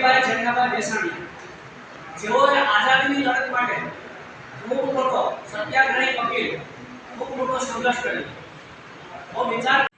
મેઘજીભાઈ જેઠાભાઈ દેસાણી જેઓએ આઝાદીની લડત માટે ખૂબ મોટો સત્યાગ્રહી વકીલ ખૂબ મોટો સંઘર્ષ કર્યો. હું વિચાર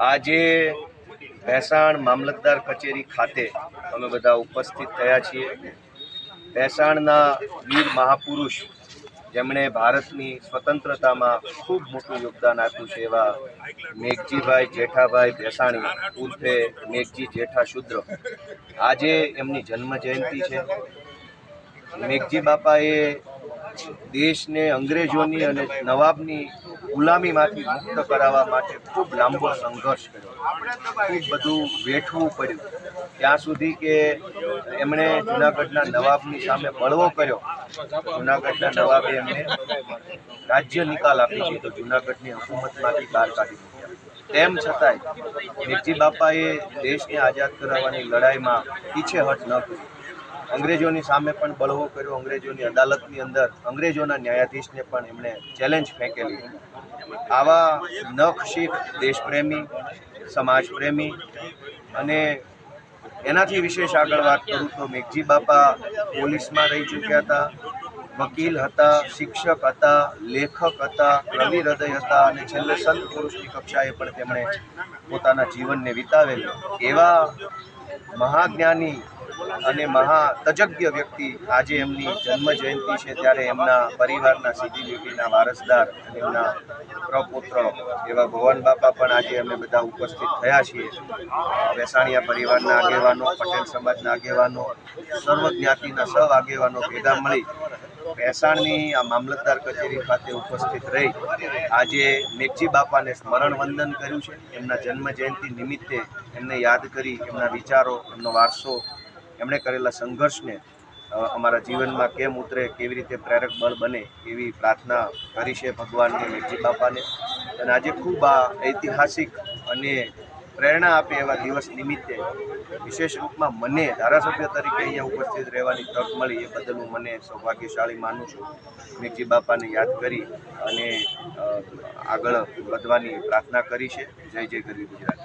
આજે ભેસાણ મામલતદાર કચેરી ખાતે અમે બધા ઉપસ્થિત થયા છીએ. ભેસાણના વીર મહાપુરુષ જેમણે ભારતની સ્વતંત્રતામાં ખૂબ મોટું યોગદાન આપ્યું છે એવા મેઘજીભાઈ જેઠાભાઈ ભેસાણી, ઉર્ફે મેઘજી જેઠા શુદ્ર આજે એમની જન્મ જયંતિ છે. મેઘજી બાપાએ દેશને અંગ્રેજોની અને નવાબની ગુલામીમાંથી મુક્ત કરાવવા માટે ખૂબ લાંબો સંઘર્ષ કર્યો. ખૂબ બધું વેઠવું પડ્યું. ત્યાં સુધી કે એમણે જુનાગઢના નવાબની સામે બળવો કર્યો. જુનાગઢના નવાબે એમને રાજ્ય નિકાલ આપી દીધો જુનાગઢની હુકુમતમાંથી બહાર કાઢી મૂક્યા. તેમ છતાંય મેઘજી બાપાએ દેશને આઝાદ કરાવવાની લડાઈમાં પીછેહટ ન કરી અંગ્રેજોની સામે પણ બળવો કર્યો. અંગ્રેજોની અદાલતની અંદર અંગ્રેજોના ન્યાયાધીશને પણ એમણે ચેલેન્જ ફેંકેલી. આવા નખ શીખ દેશપ્રેમી, સમાજપ્રેમી અને એનાથી વિશેષ આગળ વાત કરું તો મેઘજી બાપા પોલીસમાં રહી ચૂક્યા હતા. વકીલ હતા, શિક્ષક હતા, લેખક હતા, કવિ હૃદય હતા અને છેલ્લે સંત પુરુષની કક્ષાએ પણ તેમણે પોતાના જીવનને વિતાવેલું. એવા મહાજ્ઞાની અને મહા તજજ્ઞ વ્યક્તિ આજે એમની જન્મ જયંતિ છે ત્યારે એમના પરિવારના સીધી લીટીના વારસદાર એમના પ્રપુત્ર એવા ભુવન બાપા પણ આજે અમે બધા ઉપસ્થિત થયા છીએ. વેસાણીયા પરિવારના આગેવાનો, પટેલ સમાજના આગેવાનો સર્વ જ્ઞાતિના સૌ આગેવાનો ભેગા મળી ભેસાણની આ મામલતદાર કચેરી ખાતે ઉપસ્થિત રહી. આજે મેઘજી બાપાને સ્મરણ વંદન કર્યું છે. એમના જન્મ જયંતિ નિમિત્તે એમને યાદ કરી, એમના વિચારો, એમનો વારસો એમણે કરેલા સંઘર્ષને અમારા જીવનમાં કેમ ઉતરે, કેવી રીતે પ્રેરક બળ બને એવી પ્રાર્થના કરી છે ભગવાનને મેઘજી બાપાને. અને આજે ખૂબ આ ઐતિહાસિક અને પ્રેરણા આપે એવા દિવસ નિમિત્તે વિશેષ રૂપમાં મને ધારાસભ્ય તરીકે અહીંયા ઉપસ્થિત રહેવાની તક મળી એ બદલ હું મને સૌભાગ્યશાળી માનું છું. મેઘજી બાપાને યાદ કરી અને આગળ વધવાની પ્રાર્થના કરી છે. જય જય ગરવી ગુજરાત.